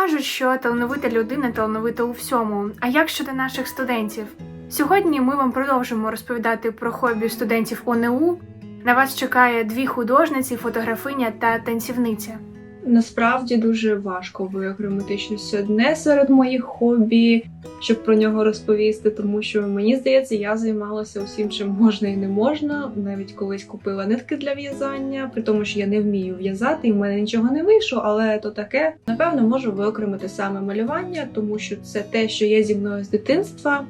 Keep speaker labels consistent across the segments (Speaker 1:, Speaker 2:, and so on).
Speaker 1: кажуть, що талановита людина талановита у всьому. А як щодо наших студентів? Сьогодні ми вам продовжимо розповідати про хобі студентів ОНУ. На вас чекає дві художниці, фотографиня та танцівниця.
Speaker 2: Насправді дуже важко виокремити щось одне серед моїх хобі, щоб про нього розповісти, тому що мені здається, я займалася усім, чим можна і не можна. Навіть колись купила нитки для в'язання, при тому, що я не вмію в'язати, і в мене нічого не вийшло, але то таке. Напевно, можу виокремити саме малювання, тому що це те, що є зі мною з дитинства.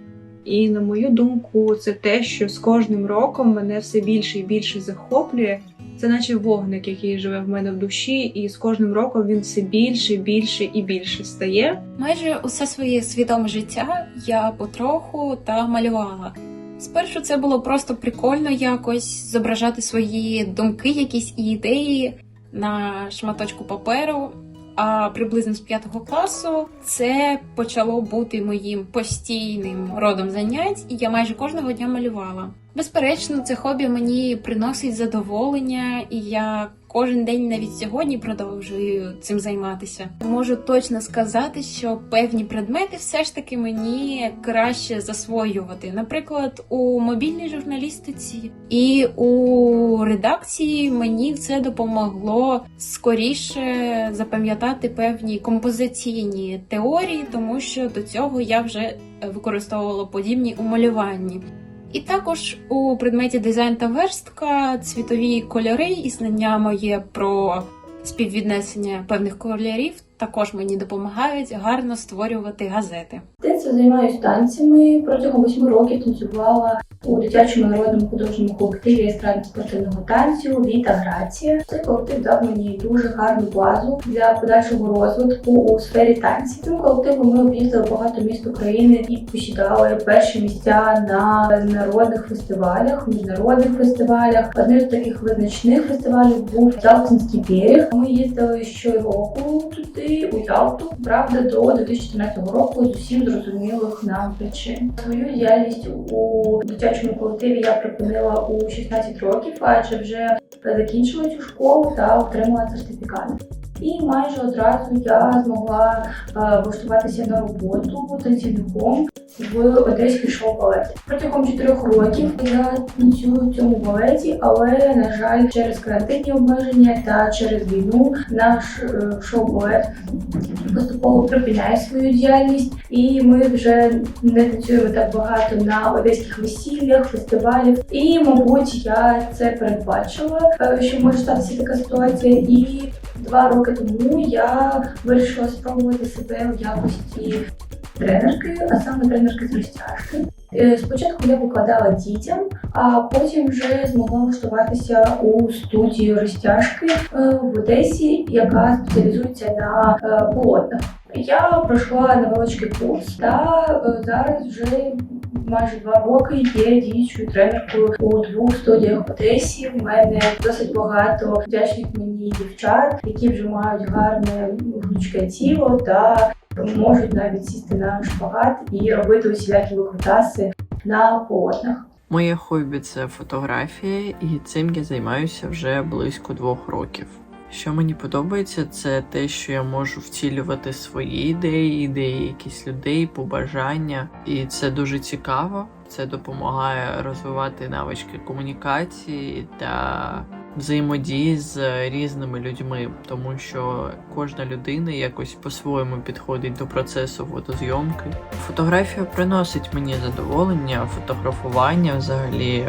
Speaker 2: І на мою думку, це те, що з кожним роком мене все більше і більше захоплює. Це наче вогник, який живе в мене в душі, і з кожним роком він все більше, більше і більше стає.
Speaker 3: Майже усе своє свідоме життя я потроху та малювала. Спершу це було просто прикольно якось зображати свої думки, якісь і ідеї на шматочку паперу. А приблизно з п'ятого класу це почало бути моїм постійним родом занять, і я майже кожного дня малювала. Безперечно, це хобі мені приносить задоволення, і я кожен день, навіть сьогодні, продовжую цим займатися. Можу точно сказати, що певні предмети все ж таки мені краще засвоювати. Наприклад, у мобільній журналістиці і у редакції мені це допомогло скоріше запам'ятати певні композиційні теорії, тому що до цього я вже використовувала подібні у малюванні. І також у предметі дизайн та верстка цвітові кольори і знання моє про співвіднесення певних кольорів також мені допомагають гарно створювати газети.
Speaker 4: Дитинство займаюся танцями. Протягом восьми років танцювала у дитячому народному художньому колективі естрадно-спортивного танцю Віта Грація. Цей колектив дав мені дуже гарну базу для подальшого розвитку у сфері танців. Цим колективом ми об'їздили багато міст України і посідали перші місця на народних фестивалях, міжнародних фестивалях. Одним з таких визначних фестивалів був Ялтинський берег. Ми їздили щороку туди, у Ялту. Правда, до 2014 року з усім зрозумілих нам причин. Свою діяльність у дитячому колективі я припинила у 16 років, адже вже закінчила цю школу та отримала сертифікат. І майже одразу я змогла е, влаштуватися на роботу танцівником в одеський шоу-балет. Протягом чотирьох років я танцюю в цьому балеті, але на жаль, через карантинні обмеження та через війну наш е, шоу-балет поступово припиняє свою діяльність, і ми вже не танцюємо так багато на одеських весіллях, фестивалях. І, мабуть, я це передбачила, е, що може статися така ситуація. І два роки тому я вирішила спробувати себе в якості тренерки, а саме тренерки з розтяжки. Е, Спочатку я викладала дітям, а потім вже змогла влаштуватися у студію розтяжки е, в Одесі, яка спеціалізується на е, полотнах. Я пройшла невеличкий курс та е, зараз вже майже два роки є діючою тренеркою у двох студіях в Одесі. У мене досить багато вдячних мені дівчат, які вже мають гарне гнучке тіло та можуть навіть сісти на шпагат і робити усілякі викрутаси на полотнах.
Speaker 5: Моє хобі це фотографія, і цим я займаюся вже близько двох років. Що мені подобається, це те, що я можу втілювати свої ідеї, ідеї якісь людей, побажання, і це дуже цікаво. Це допомагає розвивати навички комунікації та взаємодії з різними людьми, тому що кожна людина якось по-своєму підходить до процесу фотозйомки. Фотографія приносить мені задоволення, фотографування, взагалі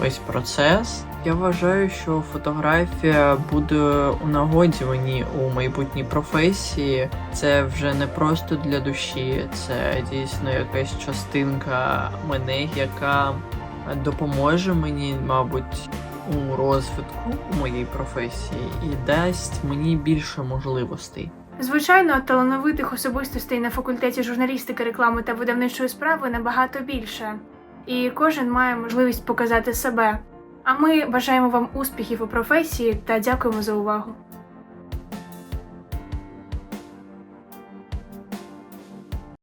Speaker 5: весь процес. Я вважаю, що фотографія буде у нагоді мені у майбутній професії. Це вже не просто для душі, це дійсно якась частинка мене, яка допоможе мені, мабуть, у розвитку моєї професії і дасть мені більше можливостей.
Speaker 1: Звичайно, талановитих особистостей на факультеті журналістики, реклами та видавничої справи набагато більше, і кожен має можливість показати себе. А ми бажаємо вам успіхів у професії та дякуємо за увагу.